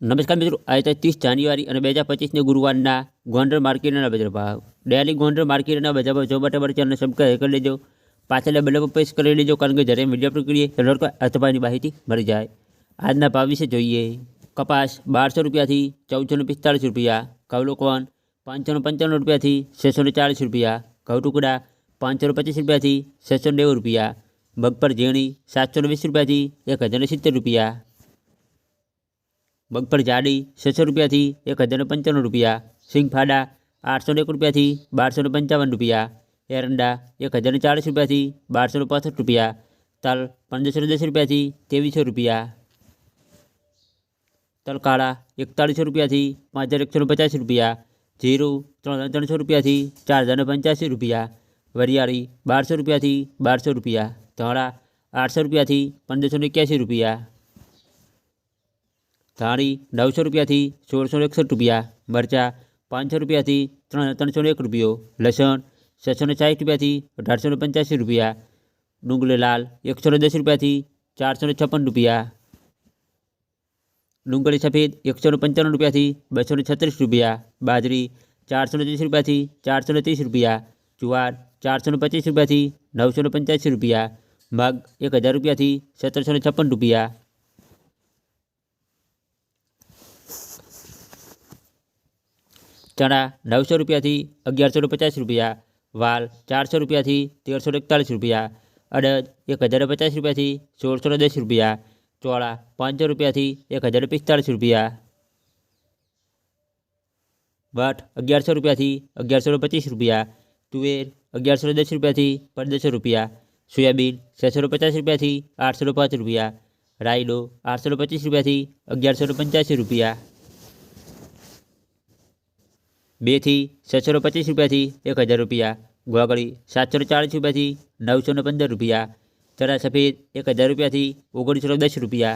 નમસ્કાર મિત્રો, આજે ત્રીસ જાન્યુઆરી અને બે હજાર પચીસને ગુરુવારના ગોંડલ માર્કેટના બજાર ભાવ. ડેલી ગોંડલ માર્કેટના બજાર ભાવ જોવા માટે અમારી ચેનલને સબસ્ક્રાઈબ કરી લેજો. પાછળ બેલ પર પ્રેસ કરી લેજો, કારણ કે જ્યારે વીડિયો અપલોડ કરીએ ત્યારે અથવાની માહિતી મળી જાય. આજના ભાવ વિશે જોઈએ. કપાસ બારસો રૂપિયાથી ચૌદસો પિસ્તાળીસ રૂપિયા કવલોકોન પાંચસો ને પંચાણું રૂપિયાથી છસો ચાળીસ રૂપિયા, ઘઉં ટુકડા પાંચસો પચીસ રૂપિયાથી છસો નેવું રૂપિયા મગફળ ઝીણી સાતસો વીસ રૂપિયાથી એક હજાર સિત્તેર રૂપિયા મગફળ જાડી છસો રૂપિયાથી એક હજાર ને પંચાણું રૂપિયા સિંગ ફાડા આઠસો ને એક રૂપિયાથી બારસો ને પંચાવન રૂપિયા એરંડા એક હજાર ને ચાળીસ રૂપિયાથી બારસો ને પાસઠ રૂપિયા તલ પંદરસો ને દસ રૂપિયાથી ત્રેવીસો રૂપિયા તલ કાળા એકતાળીસો રૂપિયાથી પાંચ હજાર એકસો ને પચાસ રૂપિયા જીરું ત્રણ હજાર ત્રણસો રૂપિયાથી ચાર હજાર ને પંચ્યાસી રૂપિયા વરિયાળી બારસો રૂપિયાથી બારસો રૂપિયા ધાણા આઠસો રૂપિયાથી પંદરસો ને એક્યાસી રૂપિયા ધાણી નવસો રૂપિયાથી સોળસો ને એકસઠ રૂપિયા મરચાં પાંચસો રૂપિયાથી ત્રણ ત્રણસો ને એક રૂપિયો લસણ છસો ને ચાળીસ રૂપિયાથી અઢારસો ને પંચ્યાસી રૂપિયા ડુંગળી લાલ એકસો ને દસ રૂપિયાથી ચારસો ને છપ્પન રૂપિયા ડુંગળી સફેદ એકસો ને પંચાણું રૂપિયાથી બસો ને છત્રીસ રૂપિયા બાજરી ચારસો ને ત્રીસ રૂપિયાથી ચારસો ને ત્રીસ રૂપિયા જુવાર ચારસો ને પચીસ રૂપિયાથી નવસો ને પંચ્યાસી રૂપિયા મગ એક હજાર રૂપિયાથી સત્તરસો ને છપ્પન રૂપિયા ચણા નવસો રૂપિયાથી અગિયારસો ને પચાસ રૂપિયા વાલ ચારસો રૂપિયાથી તેરસો ને એકતાળીસ રૂપિયા અડદ એક હજાર ને પચાસ રૂપિયાથી સોળસો ને દસ રૂપિયા ચોળા પાંચસો રૂપિયાથી એક હજાર ને પિસ્તાળીસ રૂપિયા વટ અગિયારસો રૂપિયાથી અગિયારસો ને પચીસ રૂપિયા તુવેર અગિયારસો ને દસ રૂપિયાથી પંદરસો રૂપિયા સોયાબીન છસો ને પચાસ રૂપિયાથી આઠસો ને પાંચ રૂપિયા રાયડો આઠસો ને પચીસ રૂપિયાથી અગિયારસો ને પંચ્યાસી રૂપિયા બેથી છસો પચીસ રૂપિયાથી એક હજાર રૂપિયા, ગોગળી સાતસો ચાળીસ રૂપિયાથી નવસો ને પંદર રૂપિયા, ચણા સફેદ એક હજાર રૂપિયાથી ઓગણીસો દસ રૂપિયા